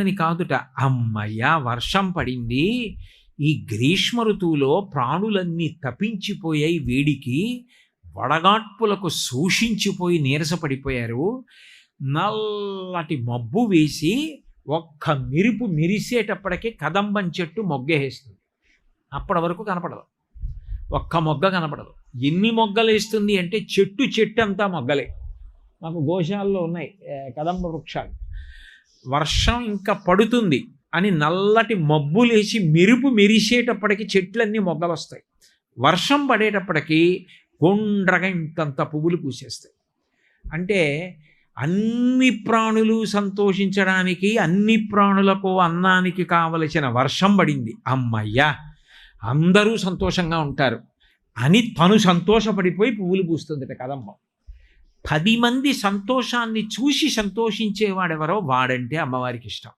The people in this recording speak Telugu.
అని కాదుట. అమ్మయ్య వర్షం పడింది. ఈ గ్రీష్మ ఋతువులో ప్రాణులన్నీ తపించిపోయాయి వేడికి. వడగాట్పులకు శోషించిపోయి నీరసపడిపోయారు. నల్లటి మబ్బు వేసి ఒక్క మెరుపు మెరిసేటప్పటికే కదంబం చెట్టు మొగ్గేస్తుంది. అప్పటి వరకు కనపడదు. ఒక్క మొగ్గ కనపడదు. ఎన్ని మొగ్గలు వేస్తుంది అంటే చెట్టు చెట్టు అంతా మొగ్గలే. మాకు గోశాలలో ఉన్నాయి కదంబ వృక్షాలు. వర్షం ఇంకా పడుతుంది అని నల్లటి మబ్బులేసి మెరుపు మెరిసేటప్పటికి చెట్లన్నీ మొగ్గలు వస్తాయి వర్షం పడేటప్పటికి గుండ్రగా ఇంతంత పువ్వులు పూసేస్తాయి. అంటే అన్ని ప్రాణులు సంతోషించడానికి అన్ని ప్రాణులకు అన్నానికి కావలసిన వర్షం పడింది. అమ్మయ్యా! అందరూ సంతోషంగా ఉంటారు. అని తను సంతోషపడిపోయి పువ్వులు పూస్తుందట కదమ్మ! పది మంది సంతోషాన్ని చూసి సంతోషించేవాడెవరో వాడంటే అమ్మవారికి ఇష్టం.